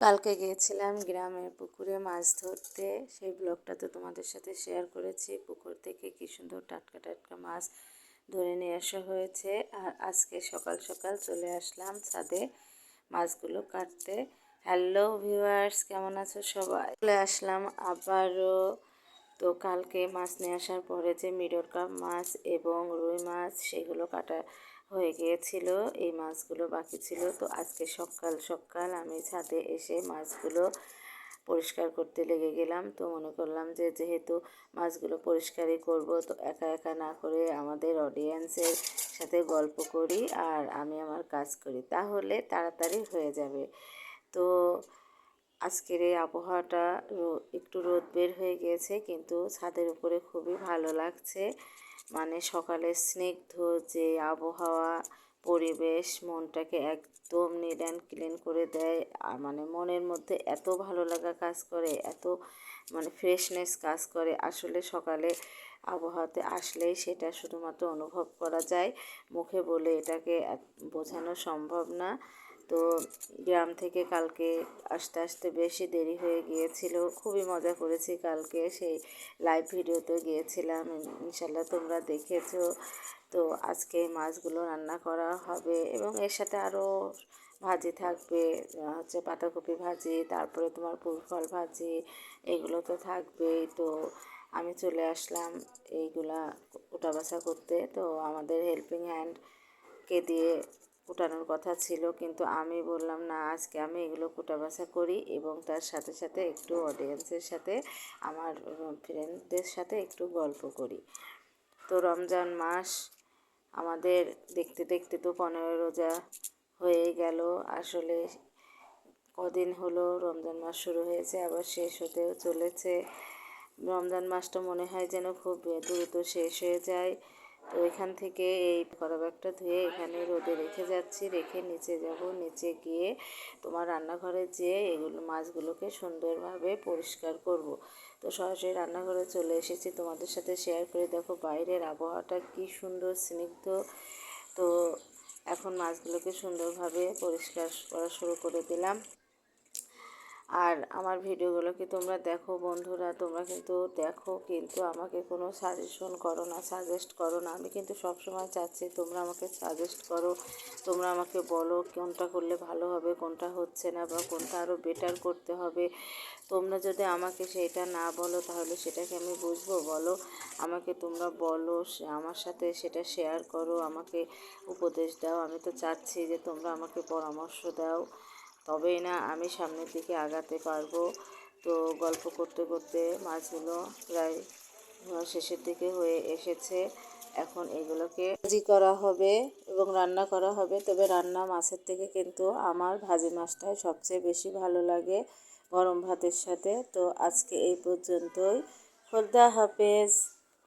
কালকে গিয়েছিলাম গ্রামের পুকুরে মাছ ধরতে। সেই ব্লগটা তো তোমাদের সাথে শেয়ার করেছি। পুকুর থেকে কি সুন্দর টাটকা টাটকা মাছ ধরে নিয়ে আসা হয়েছে। আর আজকে সকাল সকাল চলে আসলাম ছাদে মাছগুলো কাটতে। হ্যালো ভিউয়ার্স কেমন আছো সবাই? চলে আসলাম আবারও। তো কালকে মাছ নিয়ে আসার পরে যে মিডর কাপ মাছ এবং রুই মাছ, সেগুলো কাটা হয়ে গিয়েছিল, এই মাছগুলো বাকি ছিল। তো আজকে সকাল সকাল আমি ছাদে এসে মাছগুলো পরিষ্কার করতে লেগে গেলাম। তো মনে করলাম যে যেহেতু মাছগুলো পরিষ্কারই করব, তো একা একা না করে আমাদের অডিয়েন্সের সাথে গল্প করি আর আমি আমার কাজ করি, তাহলে তাড়াতাড়ি হয়ে যাবে। তো আজকের এই আবহাওয়াটা একটু রোদ বের হয়ে গিয়েছে, কিন্তু ছাদের উপরে খুবই ভালো লাগছে। মানে সকালের স্নিগ্ধ যে আবহাওয়া পরিবেশ মনটাকে একদম নিট অ্যান্ড ক্লিন করে দেয়। আর মানে মনের মধ্যে এত ভালো লাগা কাজ করে, এত মানে ফ্রেশনেস কাজ করে। আসলে সকালে আবহাওয়াতে আসলেই সেটা শুধুমাত্র অনুভব করা যায়। মুখে বলে এটাকে বোঝানো সম্ভব না। তো গ্রাম থেকে কালকে আসতে আসতে বেশি দেরি হয়ে গিয়েছিল। খুবই মজা করেছি কালকে সেই লাইভ ভিডিওতে গিয়েছিলাম। ইনশাল্লাহ তোমরা দেখেছ। তো আজকে মাছগুলো রান্না করা হবে এবং এর সাথে আরও ভাজি থাকবে। হচ্ছে পাতাকপি ভাজি, তারপরে তোমার ফুল ভাজি, এগুলো তো থাকবেই। তো আমি চলে আসলাম এইগুলা উটা বাছা করতে। তো আমাদের হেল্পিং হ্যান্ডকে দিয়ে কুটানোর কথা ছিল, কিন্তু আমি বললাম, না, আজকে আমি এগুলো কুটা বাছা করি এবং তার সাথে সাথে একটু অডিয়েন্সের সাথে, আমার ফ্রেন্ডদের সাথে একটু গল্প করি। তো রমজান মাস আমাদের দেখতে দেখতে তো পনেরো রোজা হয়ে গেল। আসলে কদিন হলো রমজান মাস শুরু হয়েছে, আবার শেষ হতেও চলেছে। রমজান মাসটা মনে হয় যেন খুব দ্রুত শেষ হয়ে যায়। তো এখান থেকে এই কড়া ব্যাগটা ধুয়ে এখানে রোদে রেখে যাচ্ছি। রেখে নিচে যাব। নিচে গিয়ে তোমার রান্নাঘরে যেয়ে এগুলো মাছগুলোকে সুন্দরভাবে পরিষ্কার করব। তো সরাসরি রান্নাঘরে চলে এসেছি। তোমাদের সাথে শেয়ার করে দেখো বাইরের আবহাওয়াটা কি সুন্দর, স্নিগ্ধ। তো এখন মাছগুলোকে সুন্দরভাবে পরিষ্কার করা শুরু করে দিলাম। আর আমার ভিডিওগুলোকে তোমরা দেখো বন্ধুরা? তোমরা কিন্তু দেখো, কিন্তু আমাকে কোনো সাজেশন করো না সাজেস্ট করো না। আমি কিন্তু সবসময় চাচ্ছি তোমরা আমাকে সাজেস্ট করো, তোমরা আমাকে বলো কোনটা করলে ভালো হবে, কোনটা হচ্ছে না বা কোনটা আরও বেটার করতে হবে। তোমরা যদি আমাকে সেটা না বলো, তাহলে সেটাকে আমি বুঝব। বলো, আমাকে তোমরা বলো আমার সাথে সেটা শেয়ার করো, আমাকে উপদেশ দাও। আমি তো চাচ্ছি যে তোমরা আমাকে পরামর্শ দাও। তবেই না আমি সামনের দিকে আগাতে পারব। তো গল্প করতে করতে মাছগুলো প্রায় শেষের দিকে হয়ে এসেছে। এখন এগুলোকে ভাজি করা হবে এবং রান্না করা হবে। তবে রান্না মাছের থেকে কিন্তু আমার ভাজি মাছটাই সবচেয়ে বেশি ভালো লাগে গরম ভাতের সাথে। তো আজকে এই পর্যন্তই। খোদা হাফেজ।